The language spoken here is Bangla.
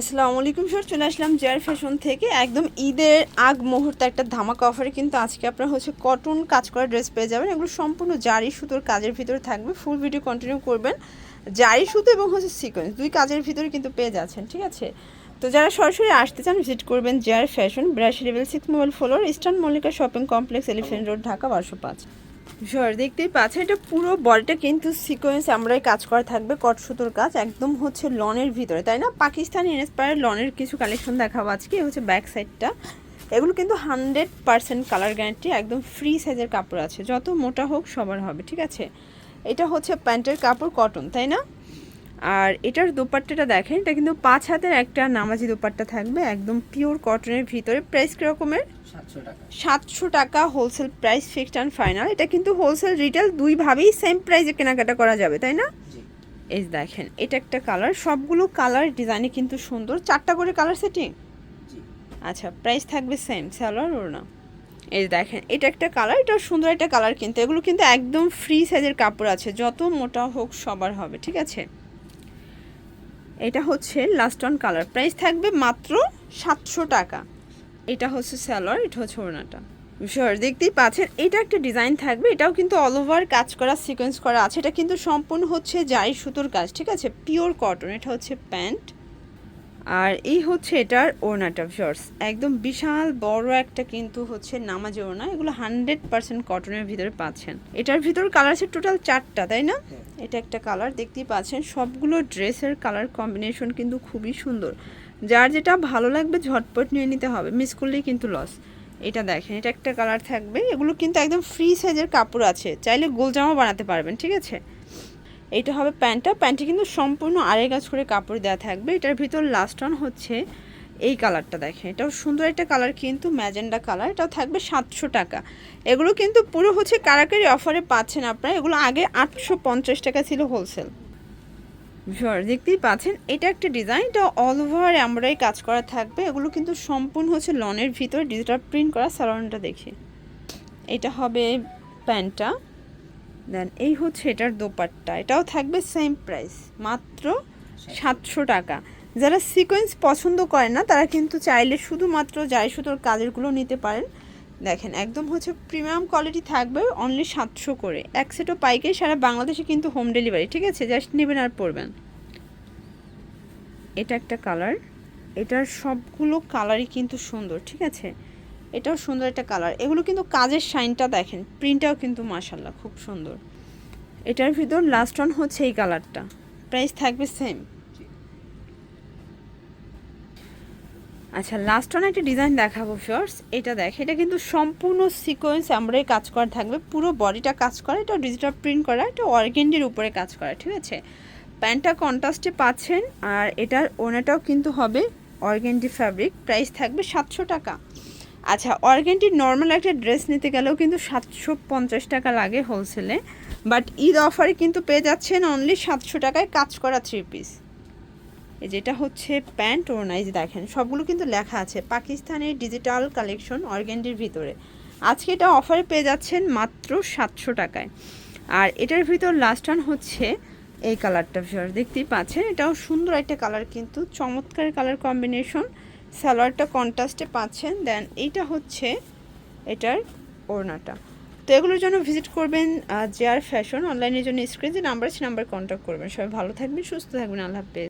আসসালামু আলাইকুম স্যার, চলে আসলাম জেয়ার ফ্যাশন থেকে। একদম ঈদের আগ মুহূর্তে একটা ধামাকা অফারে কিন্তু আজকে আপনারা হচ্ছে কটন কাজ করা ড্রেস পেয়ে যাবেন। এগুলো সম্পূর্ণ জারি সুতোর কাজের ভিতরে থাকবে ফুল ভিডিও কন্টিনিউ করবেন। জারি সুতো এবং হচ্ছে সিকোয়েন্স দুই কাজের ভিতরে কিন্তু পেয়ে যাচ্ছেন, ঠিক আছে? তো যারা সরাসরি আসতে চান ভিজিট করবেন জেয়ার fashion ব্রাশি level six mobile floor Eastern Mallika shopping complex Elephant Road Dhaka, বারোশো পাঁচ। সর দেখতেই পাচ্ছেন, এটা পুরো বলটা কিন্তু সিকোয়েন্স আমরাই কাজ করা থাকবে কট সুতোর কাজ, একদম হচ্ছে লনের ভিতরে, তাই না? পাকিস্তানি ইন্সপায়ার লনের কিছু কালেকশন দেখাবো আজকে হচ্ছে ব্যাক সাইডটা এগুলো কিন্তু হান্ড্রেড পারসেন্ট কালার গ্যারান্টি একদম ফ্রি সাইজের কাপড় আছে, যত মোটা হোক সবার হবে, ঠিক আছে? এটা হচ্ছে প্যান্টের কাপড় কটন তাই না? আর এটার দোপাট্টাটা দেখেন এটা কিন্তু পাঁচ হাতের একটা নামাজি দোপাট্টা থাকবে একদম পিওর কটনের ভিতরে প্রাইস কীরকমের? সাতশো টাকা। Wholesale price fixed and final এটা কিন্তু হোলসেল রিটেল দুইভাবেই সেম প্রাইসে কেনাকাটা করা যাবে তাই না? এই দেখেন এটা একটা কালার সবগুলো কালার ডিজাইনে কিন্তু সুন্দর। চারটা করে কালার সেটিং আচ্ছা প্রাইস থাকবে সেম স্যালোয়ার ওর না? এই দেখেন এটা একটা কালার এটা সুন্দর একটা কালার কিন্তু। এগুলো কিন্তু একদম ফ্রি সাইজের কাপড় আছে যত মোটা হোক সবার হবে ঠিক আছে? এটা হচ্ছে লাস্ট অন কালার প্রাইস থাকবে মাত্র সাতশো টাকা। এটা হচ্ছে স্যালোয়ার এটা হচ্ছে ওড়নাটা। শিওর দেখতেই পাচ্ছেন, এটা একটা ডিজাইন থাকবে, এটাও কিন্তু অল ওভার কাজ করা সিকোয়েন্স করা আছে। এটা কিন্তু সম্পূর্ণ হচ্ছে জারি সুতোর কাজ, ঠিক আছে? পিওর কটন এটা হচ্ছে প্যান্ট। আর এই হচ্ছে এটার ওড়নাটা শর্টস একদম বিশাল বড় একটা কিন্তু হচ্ছে নামাজি ওড়না। এগুলো হান্ড্রেড পার্সেন্ট কটনের ভিতরে পাচ্ছেন। এটার ভিতর কালার আছে টোটাল চারটা তাই না? হ্যাঁ। এটা একটা কালার দেখতেই পাচ্ছেন। সবগুলো ড্রেসের কালার কম্বিনেশন কিন্তু খুবই সুন্দর। যার যেটা ভালো লাগবে ঝটপট নিয়ে নিতে হবে মিস করলেই কিন্তু লস এটা দেখেন এটা একটা কালার থাকবে। এগুলো কিন্তু একদম ফ্রি সাইজের কাপড় আছে। চাইলে গোল জামা বানাতে পারবেন ঠিক আছে? এইটা হবে প্যান্টটা। প্যান্টে কিন্তু সম্পূর্ণ আড়াই গাছ করে কাপড় দেওয়া থাকবে। এটার ভিতর লাস্ট অন হচ্ছে এই কালারটা দেখেন। এটাও সুন্দর একটা কালার কিন্তু, ম্যাজেন্ডা কালার এটাও থাকবে সাতশো টাকা। এগুলো কিন্তু পুরো হচ্ছে কারাকারি অফারে পাচ্ছেন আপনারা। এগুলো আগে আটশো পঞ্চাশ টাকা ছিল হোলসেল ভিউয়ার দেখতেই পাচ্ছেন, এটা একটা ডিজাইন এটা অল ওভার আমরাই কাজ করা থাকবে। এগুলো কিন্তু সম্পূর্ণ হচ্ছে লনের ভিতর ডিজিটাল প্রিন্ট করা স্যালনটা দেখি। এটা হবে প্যান্টটা। দেন এই হচ্ছে এটার দোপাট্টা। এটাও থাকবে সেম প্রাইস মাত্র সাতশো টাকা। যারা সিকোয়েন্স পছন্দ করে না, তারা কিন্তু চাইলে শুধুমাত্র যাই সুতোর কাজেরগুলো নিতে পারেন। দেখেন, একদম হচ্ছে প্রিমিয়াম কোয়ালিটি থাকবে অনলি সাতশো করে। এক সেটও পাইকারি সারা বাংলাদেশে কিন্তু হোম ডেলিভারি ঠিক আছে? জাস্ট নেবেন আর পড়বেন এটা একটা কালার এটার সবগুলো কালারই কিন্তু সুন্দর, ঠিক আছে? এটাও সুন্দর একটা কালার। এগুলো কিন্তু কাজের শাইনটা দেখেন প্রিন্টটাও কিন্তু মাসাল্লাহ খুব সুন্দর। এটার ভিতর লাস্ট অন হচ্ছে এই কালারটা। প্রাইস থাকবে সেম আচ্ছা লাস্ট অন একটা ডিজাইন দেখাবো ফার্স এটা দেখ, এটা কিন্তু সম্পূর্ণ সিকোয়েন্স আমরাই কাজ করা থাকবে। পুরো বডিটা কাজ করা, এটা ডিজিটাল প্রিন্ট করা, এটা অর্গেন্ডির উপরে কাজ করা, ঠিক আছে? প্যান্টটা কন্ট্রাস্টে পাচ্ছেন, আর এটার ওনাটাও কিন্তু হবে অর্গেন্ডি ফ্যাব্রিক প্রাইস থাকবে সাতশো টাকা। আচ্ছা অর্গেন্ডির নর্মাল একটা ড্রেস নিতে গেলেও কিন্তু সাতশো পঞ্চাশ টাকা লাগে হোলসেলে বাট ঈদ অফারে কিন্তু পেয়ে যাচ্ছেন অনলি সাতশো টাকায় কাজ করা থ্রি পিস যেটা হচ্ছে প্যান্ট ও নাইজ দেখেন, সবগুলো কিন্তু লেখা আছে পাকিস্তানের ডিজিটাল কালেকশন অর্গেন্ডির ভিতরে। আজকে এটা অফারে পেয়ে যাচ্ছেন মাত্র সাতশো টাকায়। আর এটার ভিতর লাস্ট ওয়ান হচ্ছে এই কালারটা দেখতেই পাচ্ছেন, এটাও সুন্দর একটা কালার কিন্তু চমৎকার কালার কম্বিনেশন সালোয়ারটা কন্ট্রাস্টে পাচ্ছেন, দেন এইটা হচ্ছে এটার ওড়নাটা। তো এগুলোর জন্য ভিজিট করবেন জেআর ফ্যাশন, অনলাইনের জন্য স্ক্রিন যে নাম্বার আছে নাম্বার কন্ট্যাক্ট করবেন। সবাই ভালো থাকবেন, সুস্থ থাকবেন, আল্লাহ হাফেজ।